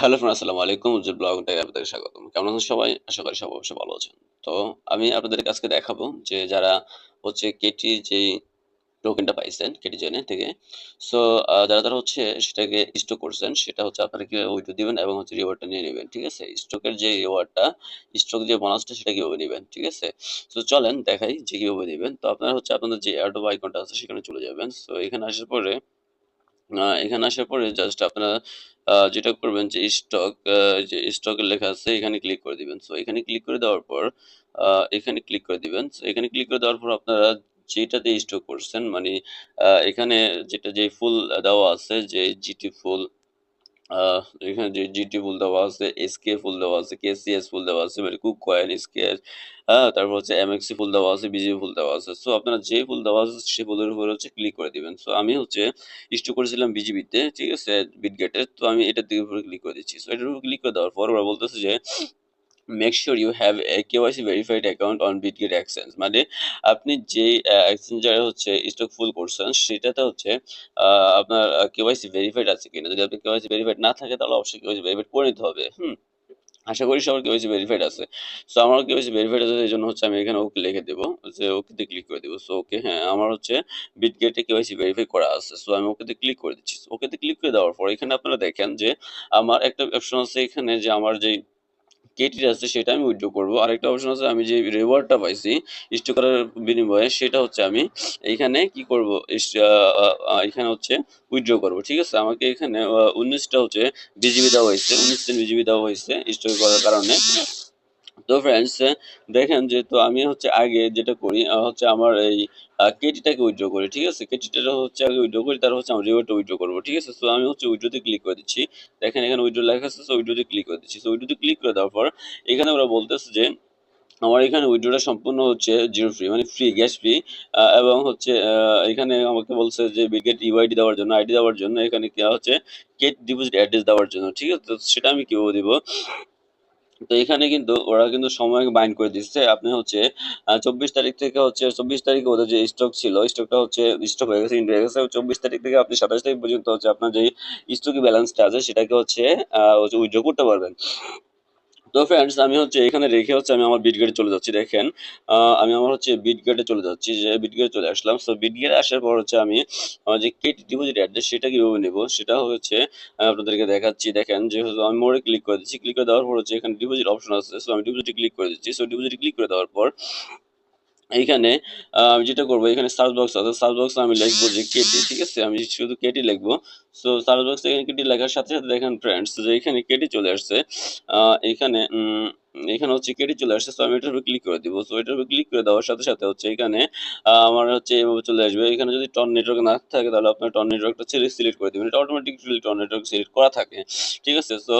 Hello friend আসসালামু আলাইকুম। উজ্জ্বল blog থেকে আপনাদের স্বাগতম। কেমন আছেন সবাই? আশা করি সবাই অবশ্যই ভালো আছেন। তো আমি আপনাদের আজকে দেখাবো যে যারা হচ্ছে কেটি যে টোকেনটা পাইছেন কেটি জেনে থেকে সো যারা যারা হচ্ছে সেটাকে স্টক করছেন, সেটা হচ্ছে আপনারা কীভাবে উইথড্র দিবেন এবং হচ্ছে রিওয়ার্ডটা নিয়ে নেবেন, ঠিক আছে? স্টকের যে রিওয়ার্ডটা স্টক যে বোনাসটা সেটা কীভাবে নেবেন, ঠিক আছে? সো চলেন দেখাই যে কীভাবে দিবেন তো আপনারা হচ্ছে আপনাদের যে অ্যাডোব আইকনটা আছে, সেখানে চলে যাবেন। সো এখানে আসার পরে এখানে আসার পরে জাস্ট আপনারা যেটা করবেন যে স্টক যে স্টক লেখা আছে, এখানে ক্লিক করে দিবেন। সো এখানে ক্লিক করে দেওয়ার পর এখানে ক্লিক করে দিবেন। এখানে ক্লিক করে দেওয়ার পর আপনারা যেটাতে স্টক করছেন মানে এখানে যেটা যে ফুল দেওয়া আছে, যে জিটি ফুল এখানে যে জিটি ফুল দেওয়া আছে, এসকে ফুল দেওয়া আছে, কেসিএস ফুল দেওয়া আছে, মানে কুককয়েন, স্কেচ হ্যাঁ তারপর হচ্ছে এমএক্সি ফুল দেওয়া আছে, বিজি ফুল দেওয়া আছে। সো আপনারা যে ফুল দেওয়া আছে সে ফুলের উপরে হচ্ছে ক্লিক করে দিবেন। সো আমি হচ্ছে ইস্টু করেছিলাম বিজিবিতে, ঠিক আছে? বিটগেটে। তো আমি এটার দিকে উপরে ক্লিক করে দিচ্ছি। সো এটার উপর ক্লিক করে দেওয়ার পর ওরা বলতেছে যে make sure you have a KYC verified account on Bitget exchange মানে আপনি যেই আ এক্সচেঞ্জারে হচ্ছে স্টক ফুল করছেন সেটাতে হচ্ছে আপনার কেওয়াইসি ভেরিফাইড আছে কিনা? যদি আপনার কেওয়াইসি ভেরিফাইড না থাকে তাহলে অবশ্যই কেওয়াইসি ভেরিফাইড করে নিতে হবে। হুম? আশা করি সবার কেওয়াইসি ভেরিফাইড আছে। সো আমারও কেওয়াইসি ভেরিফাইড আছে এজন্য হচ্ছে আমি এখানে ওকে লিখে দেব। যে ওকে তে ক্লিক করে দিব। সো ওকে হ্যাঁ, আমার হচ্ছে বিটগেটে কেওয়াইসি ভেরিফাই করা আছে। সো আমি ওকে তে ক্লিক করে দিচ্ছি। ওকে তে ক্লিক করে দেওয়ার পর এখানে আপনারা দেখেন যে আমার একটা অপশন আছে এখানে যে আমার যেই কেটি আছে সেটা আমি উইথড্র করব। আরেকটা অপশন আছে, আমি যে রিওয়ার্ডটা পাইছি স্টক করার বিনিময়ে, সেটা হচ্ছে আমি এখানে কি করব এখানে হচ্ছে উইথড্র করব। ঠিক আছে? আমাকে এখানে উনিশটা হচ্ছে বিজিবি দেওয়া হয়েছে ১৯ দিন বিজিবি দেওয়া হয়েছে স্টক করার কারণে। তো ফ্রেন্ডস দেখেন যেহেতু আমি হচ্ছে আগে যেটা করি হচ্ছে আমার এই কেটিটাকে উইথড্র করি। ঠিক আছে? কেটিটা হচ্ছে আগে উইথড্র করি, তারপর হচ্ছে আমার রিওয়ার্ডটা উইথড্র করব, ঠিক আছে? সো আমি হচ্ছে উইথড্র তে ক্লিক করে দিচ্ছি। দেখেন এখানে উইথড্র লেখা আছে সো উইথড্র তে ক্লিক করে দিচ্ছি। সো উইথড্র তে ক্লিক করে দেওয়ার পর, এখানে ওরা বলতেছে যে, আমার এখানে উইথড্রটা সম্পূর্ণ হচ্ছে জিরো ফ্রি মানে ফ্রি গ্যাস ফ্রি এবং হচ্ছে এখানে আমাকে বলছে যে বিটগেট ইউআইডি দেওয়ার জন্য আইডি দেওয়ার জন্য, এখানে কি হচ্ছে কেট ডিপোজিট অ্যাড্রেস দেওয়ার জন্য। ঠিক আছে? তো সেটা আমি কীভাবে দিব? তো এখানে কিন্তু ওরা কিন্তু সময় বাইন্ড করে দিচ্ছে। আপনি হচ্ছে চব্বিশ ২৪ তারিখ থেকে হচ্ছে ২৪ তারিখে ওদের যে স্টক ছিল, স্টকটা হচ্ছে স্টক হয়ে গেছে, এন্ড হয়ে গেছে। ২৪ তারিখ থেকে আপনি ২৭ তারিখ পর্যন্ত হচ্ছে আপনার যে স্টকি ব্যালেন্সটা আছে সেটাকে হচ্ছে উইথড্র করতে পারবেন। তো ফ্রেন্ডস আমি হচ্ছে এখানে রেখে হচ্ছে আমি আমার বিট চলে যাচ্ছি। দেখেন আমি আমার হচ্ছে বিট গেটে চলে যাচ্ছি। যে বিট গেটে চলে আসলাম। সো বিটগেটে আসার পর হচ্ছে আমি আমার যে কেট ডিপোজিট অ্যাড্রেস সেটা কীভাবে নেব, সেটা হচ্ছে আপনাদেরকে দেখাচ্ছি। দেখেন, যেহেতু আমি মোড়ে ক্লিক করে দিচ্ছি। ক্লিক করে দেওয়ার পর হচ্ছে এখানে ডিপোজিট অপশন আছে। সো আমি ডিপোজিটে ক্লিক করে দিচ্ছি। সো ডিপোজিটে ক্লিক করে দেওয়ার পর এইখানে আমি যেটা করব এখানে সার্চ বক্স আছে। সার্চ বক্সে আমি লিখব যে কেটি, ঠিক আছে? আমি শুধু কেটি লিখব সো সার্চ বক্সে এখানে কেটি লেখার সাথে, সাথে দেখেন ফ্রেন্ডস যে এখানে কেটি চলে আসছে। এখানে এখানে হচ্ছে কেটি চলে আসছে। সো আমি এটার উপর ক্লিক করে দিব। সো এটার উপর ক্লিক করে দেওয়ার সাথে, সাথে হচ্ছে এখানে আমার হচ্ছে এভাবে চলে আসবে। এখানে যদি টর্ন নেটওয়ার্ক না থাকে তাহলে আপনার টর্ন নেটওয়ার্কটা সিলেক্ট করে দিবেন। এটা অটোমেটিক্যালি টর্ন নেটওয়ার্ক সিলেক্ট করা থাকে। ঠিক আছে? সো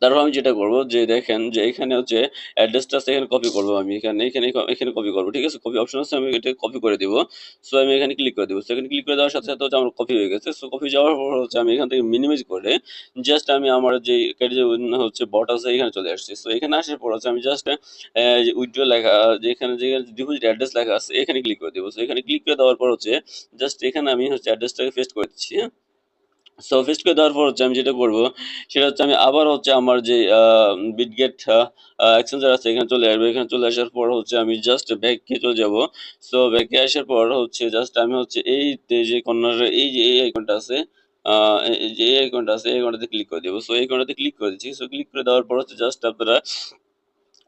তারপর আমি যেটা করব যে দেখেন যে এখানে হচ্ছে অ্যাড্রেসটা এখানে কপি করব আমি এখানে, এখানে, এখানে কপি করব। ঠিক আছে? কপি অপশন আছে আমি এটা কপি করে দিব। সো আমি এখানে ক্লিক করে দিব। সো এখানে ক্লিক করে দেওয়ার সাথে, সাথে হচ্ছে আমার কপি হয়ে গেছে। সো কপি যাওয়ার পর হচ্ছে আমি এখান থেকে মিনিমাইজ করে জাস্ট আমি আমার যে হচ্ছে বট আছে এখানে চলে আসছি। সো এখানে আসার পর হচ্ছে আমি জাস্ট উইথড্র লেখা যেখানে যেখানে ডিপোজিট অ্যাড্রেস লেখা আছে এখানে ক্লিক করে দিব। সো এখানে ক্লিক করে দেওয়ার পর হচ্ছে জাস্ট এখানে আমি হচ্ছে অ্যাড্রেসটাকে পেস্ট করে দিচ্ছি। হ্যাঁ? সো করে দেওয়ার পর হচ্ছে আমি যেটা করব, সেটা হচ্ছে আমি আবার হচ্ছে আমার যে বিটগেট এক্সচেঞ্জার আছে, এখানে চলে আসবে এখানে চলে আসার পর হচ্ছে আমি জাস্ট ব্যাকে চলে যাব। সো ব্যাকে আসার পর হচ্ছে জাস্ট আমি হচ্ছে এই যে কর্নারে এই যে এই আইকনটা আছে যে এই আইকনটা আছে, এই আইকনটাতে ক্লিক করে দিব। সো এই আইকনটাতে ক্লিক করে দিচ্ছি। সো ক্লিক করে দেওয়ার পর হচ্ছে জাস্ট আপনারা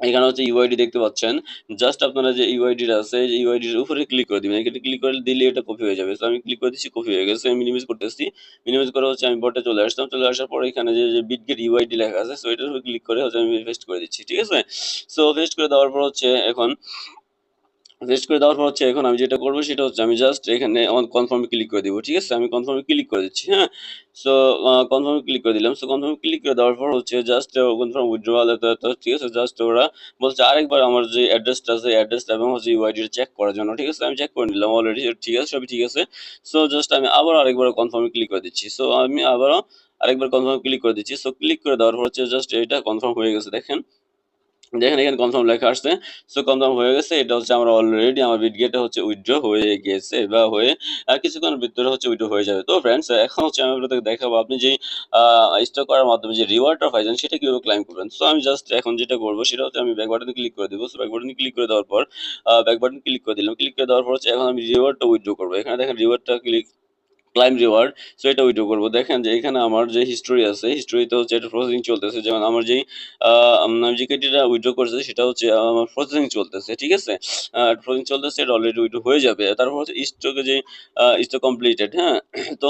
এখানে হচ্ছে ইউআইডি দেখতে পাচ্ছেন। জাস্ট আপনারা যে ইউআইডিটা আছে এই ইউআইডির উপরে ক্লিক করে দিবেন। এখানে ক্লিক করে দিলে এটা কপি হয়ে যাবে। সো আমি ক্লিক করে দিচ্ছি কপি হয়ে গেছে। আমি মিনিমাইজ করতেছি। মিনিমাইজ করে হচ্ছে আমি বটে চলে আসলাম। চলে আসার পর এখানে যে, যে বিটগেট ইউআইডি লেখা আছে সো এটার উপরে ক্লিক করে হচ্ছে আমি পেস্ট করে দিচ্ছি। ঠিক আছে? সো পেস্ট করে দেওয়ার পর হচ্ছে এখন পেস্ট করে দেওয়ার পর হচ্ছে এখন আমি যেটা করব সেটা হচ্ছে আমি জাস্ট এখানে আমার কনফার্ম ক্লিক করে দিব। ঠিক আছে? আমি কনফার্ম ক্লিক করে দিচ্ছি। হ্যাঁ? সো কনফার্ম ক্লিক করে দিলাম। সো কনফার্ম ক্লিক করে দেওয়ার পর হচ্ছে জাস্ট কনফার্ম উইথড্রয়াল ঠিক আছে? জাস্ট ওরা বলছে আরেকবার আমার যে অ্যাড্রেসটা আছে অ্যাড্রেসটা এবং হচ্ছে ইউআইডিটা চেক করার জন্য। ঠিক আছে? আমি চেক করে নিলাম অলরেডি ঠিক আছে, সবই ঠিক আছে। সো জাস্ট আমি আবার আরেকবার কনফার্ম ক্লিক করে দিচ্ছি। সো আমি আবারও আরেকবার কনফার্ম ক্লিক করে দিচ্ছি। সো ক্লিক করে দেওয়ার পর হচ্ছে জাস্ট এটা কনফার্ম হয়ে গেছে দেখেন। দেখেন, এখানে কনফার্ম লেখা আসছে। সো কনফার্ম হয়ে গেছে। এটা হচ্ছে আমার অলরেডি আমার বিটগেটে হচ্ছে উইথড্র হয়ে গেছে বা হয়ে আর কিছুক্ষণের ভিতরে হচ্ছে উইথড্র হয়ে যাবে। তো ফ্রেন্ডস এখন হচ্ছে আমি আপনাদেরকে দেখাবো আপনি যে স্টক করার মাধ্যমে যে রিওয়ার্ডটা পাইছেন, সেটা কীভাবে ক্লাইম করবেন। সো আমি জাস্ট এখন যেটা করব, সেটা হচ্ছে আমি ব্যাক বাটনে ক্লিক করে দিব। সো ব্যাক বাটনে ক্লিক করে দেওয়ার পর ব্যাক বাটনে ক্লিক করে দিলাম। ক্লিক করে দেওয়ার পর হচ্ছে এখন আমি রিওয়ার্ডটা উইথড্র করব এখানে দেখেন রিওয়ার্ডটা ক্লিক ক্লাইম রিওয়ার্ড সো এটা উইড্রো করব দেখেন যে এখানে আমার যে হিস্টোরি আছে হিস্টোরিতে হচ্ছে এটা প্রসেসিং চলতেছে। যেমন আমার যেই আহ আমি যে কেটিটা উইথড্র করেছি সেটা হচ্ছে আমার প্রসেসিং চলতেছে। ঠিক আছে? প্রসেসিং চলতেছে এটা অলরেডি উইথড্র হয়ে যাবে। তারপর হচ্ছে স্টকে যে স্টক কমপ্লিটেড, হ্যাঁ? তো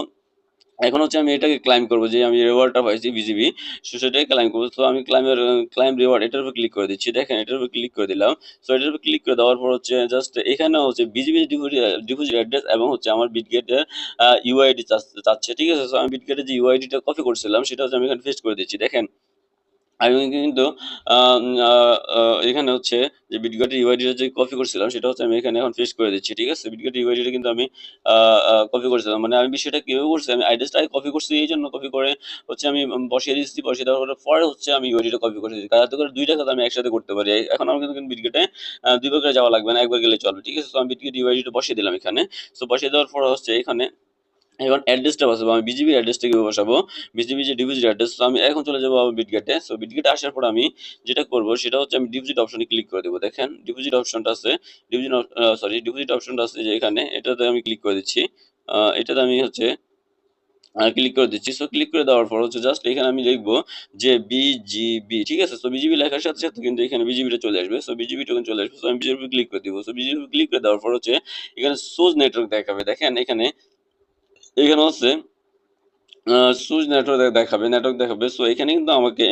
এখন হচ্ছে আমি এটাকে ক্লাইম করব, যে আমি রিওয়ার্ডটা পাইছি বিজিবি সো সেটাই ক্লাইম করব তো আমি ক্লাইমের ক্লাইম রিওয়ার্ড এটার উপর ক্লিক করে দিচ্ছি। দেখেন, এটার উপর ক্লিক করে দিলাম। সো এটার উপর ক্লিক করে দেওয়ার পর হচ্ছে জাস্ট এখানে হচ্ছে বিজিবি ডিপোজি ডিপোজিট অ্যাড্রেস এবং হচ্ছে আমার বিটগেটের ইউআইডি চাচ চাচ্ছে। ঠিক আছে? সো আমি বিটগেটের যে ইউআইডিটা কপি করছিলাম, সেটা হচ্ছে আমি এখানে ফেস্ট করে দিচ্ছি। দেখেন আমি কিন্তু এখানে হচ্ছে যে বিটগেটের ইউআইডিটা যে কপি করছিলাম, সেটা হচ্ছে আমি এখানে এখন পেস্ট করে দিচ্ছি। ঠিক আছে? বিটগেটের ইউআইডিটা কিন্তু আমি কপি করছিলাম। মানে আমি বিষয়টা কীভাবে করছি আমি অ্যাড্রেসটা কপি করছি এইজন্য কপি করে হচ্ছে আমি বসিয়ে দিচ্ছি। বসিয়ে দেওয়ার পরে হচ্ছে আমি ইউআইডিটা কপি করে দিচ্ছি। যাতে করে ২ টা কাজ আমি একসাথে করতে পারি। এখন আমার কিন্তু বিটগেটে ২ বার যাওয়া লাগবে না। একবার গেলেই চলবে। ঠিক আছে? সো আমি বিটগেট ইউআইডিটা বসিয়ে দিলাম এখানে। সো বসিয়ে দেওয়ার পর হচ্ছে এখানে এখন অ্যাড্রেসটা বসাবো। আমি বিজিবির অ্যাড্রেসটা কীভাবে বসাবো? বিজিবি যে ডিপোজিট অ্যাড্রেস সো আমি এখন চলে যাব বিটগেটে। সো বিটগেটে আসার পর আমি যেটা করব সেটা হচ্ছে আমি ডিপোজিট অপশনে ক্লিক করে দেব। দেখেন ডিপোজিট অপশনটা আছে। ডিপোজিট সরি ডিপোজিট অপশনটা আছে যে এখানে এটাতে আমি ক্লিক করে দিচ্ছি। এটাতে আমি হচ্ছে ক্লিক করে দিচ্ছি। সো ক্লিক করে দেওয়ার পর হচ্ছে জাস্ট এখানে আমি লিখব যে বিজিবি ঠিক আছে? সো বিজিবি লেখার সাথে, সাথে কিন্তু এখানে বিজিবিটা চলে আসবে। সো বিজিবি টোকেন চলে আসবে। সো আমি উপর ক্লিক করে দিব। সো উপর ক্লিক করে দেওয়ার পর হচ্ছে এখানে সোজ নেটওয়ার্ক দেখাবে। দেখেন এখানে এখানে হচ্ছে সুজ নেটওয়ার্ক দেখাবে নেটওয়ার্ক দেখাবে। সো এখানে কিন্তু আমাকে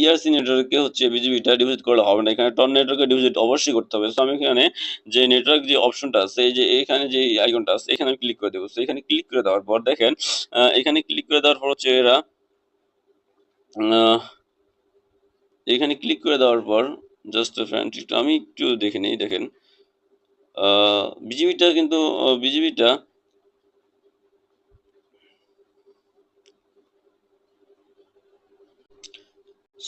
ইআরসি নেটওয়ার্কে হচ্ছে বিজিবিটা ডিপোজিট করলে হবে না। এখানে টন নেটওয়ার্কে ডিপোজিট অবশ্যই করতে হবে। সো আমি এখানে যে নেটওয়ার্ক যে অপশনটা আছে, এই যে এখানে যে আইকনটা আছে, এখানে আমি ক্লিক করে দেবো সো এখানে ক্লিক করে দেওয়ার পর দেখেন এখানে ক্লিক করে দেওয়ার পর হচ্ছে এরা এখানে ক্লিক করে দেওয়ার পর জাস্ট ফ্রেন্ড আমি একটু দেখে নিই, দেখেন। বিজিবিটা কিন্তু বিজিবিটা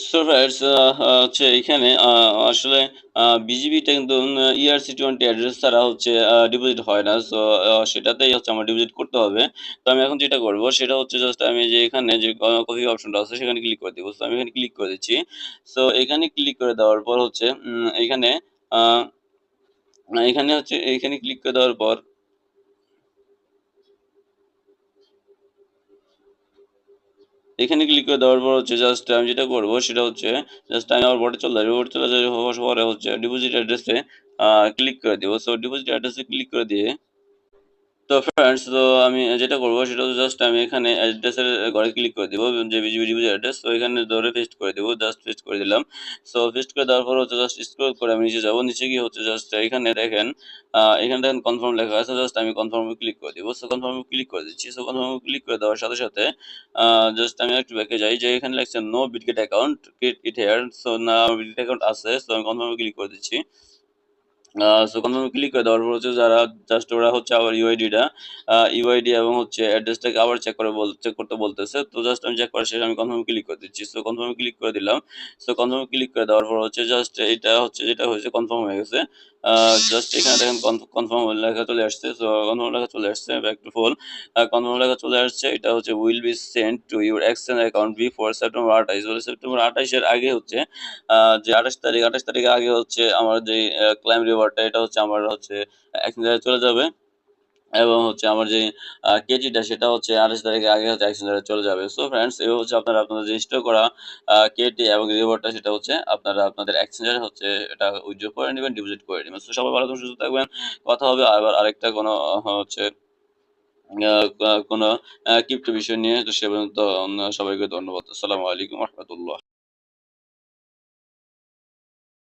সো ফ্রেন্ডস আ আ হচ্ছে এখানে আ আসলে বিজিবিটা কিন্তু, উম ERC20 অ্যাড্রেস ছাড়া হচ্ছে ডিপোজিট হয় না। সো সেটাতেই হচ্ছে আমার ডিপোজিট করতে হবে। তো আমি এখন যেটা করব, সেটা হচ্ছে জাস্ট আমি যে এখানে যে কপি অপশনটা আছে, সেখানে ক্লিক করে দিব। সো আমি এখানে ক্লিক করে দিচ্ছি। সো এখানে ক্লিক করে দেওয়ার পর হচ্ছে এখানে এখানে হচ্ছে, এখানে ক্লিক করে দেওয়ার পর এখানে ক্লিক করে দেওয়ার পর হচ্ছে জাস্ট আমি যেটা করব সেটা হচ্ছে জাস্ট আমি আমার বোর্ডে চলে যাবে। বোর্ডে চলে যাওয়ার পরে হচ্ছে ডিপোজিট অ্যাড্রেসে ক্লিক করে দেবো। সো ডিপোজিট অ্যাড্রেসে ক্লিক করে দিয়ে তো ফ্রেন্ডস তো আমি যেটা করব সেটা হচ্ছে জাস্ট আমি এখানে অ্যাড্রেসের ঘরে ক্লিক করে দিব, যে বিজিবি অ্যাড্রেস তো এখানে ধরে পেস্ট করে দিব জাস্ট পেস্ট করে দিলাম। সো পেস্ট করে দেওয়ার পর হচ্ছে জাস্ট স্ক্রল করে আমি নিচে যাব, নিচে গিয়ে হচ্ছে জাস্ট এখানে দেখেন এখানে দেখেন কনফার্ম লেখা আছে জাস্ট আমি কনফার্মে ক্লিক করে দিব। সো কনফার্মে ক্লিক করে দিচ্ছি। সো কনফার্মে ক্লিক করে দেওয়ার সাথে সাথে জাস্ট আমি একটু ব্যাকে যাই, যে এখানে লেখছে no Bitget account create it here so না বিটগেট অ্যাকাউন্ট আছে সো আমি কনফার্মে ক্লিক করে দিচ্ছি। সো কনফার্মে ক্লিক করে দেওয়ার পর হচ্ছে যারা জাস্ট ওরা হচ্ছে আবার ইউআইডিটা ইউআইডি এবং হচ্ছে অ্যাড্রেসটাকে আবার চেক করে বল চেক করতে বলতেছে। তো জাস্ট আমি চেক করার শেষে আমি কনফার্মে ক্লিক করে দিচ্ছি। সো কনফার্মে ক্লিক করে দিলাম। সো কনফার্মে ক্লিক করে দেওয়ার পর হচ্ছে জাস্ট এটা হচ্ছে যেটা হয়েছে কনফার্ম হয়ে গেছে। জাস্ট এখানে দেখেন কনফ কনফার্ম লেখা চলে আসছে। সো কনফার্ম লেখা চলে আসছে ব্যাক টু ফুল কনফার্ম লেখা চলে আসছে। এটা হচ্ছে will be sent to your exchange account be before September ২৮ বলে সেপ্টেম্বর ২৮ এর আগে হচ্ছে যে ২৮ তারিখ ২৮ তারিখের আগে হচ্ছে আমার যে ক্লাইম রিওয়ার্ডটা এটা হচ্ছে আমার হচ্ছে এক্সচেঞ্জারে চলে যাবে। এবং হচ্ছে আমার যে আ কেটিটা সেটা হচ্ছে ২৮ তারিখের আগে হচ্ছে এক্সচেঞ্জারে চলে যাবে। সো ফ্রেন্ডস এভাবে হচ্ছে আপনারা আপনাদের যে স্টোর করা কেটি এবং রিওয়ার্ডটা সেটা হচ্ছে আপনারা আপনাদের এক্সচেঞ্জারে হচ্ছে এটা উইথড্র করে নেবেন ডিপোজিট করে নিবেন। সো সবাই ভালো সুস্থ থাকবেন। কথা হবে আবার আরেকটা কোনো হচ্ছে কোনো ক্রিপ্টো বিষয় নিয়ে। তো সে পর্যন্ত সবাইকে ধন্যবাদ। আসসালামু আলাইকুম রাহমাতুল্লাহ।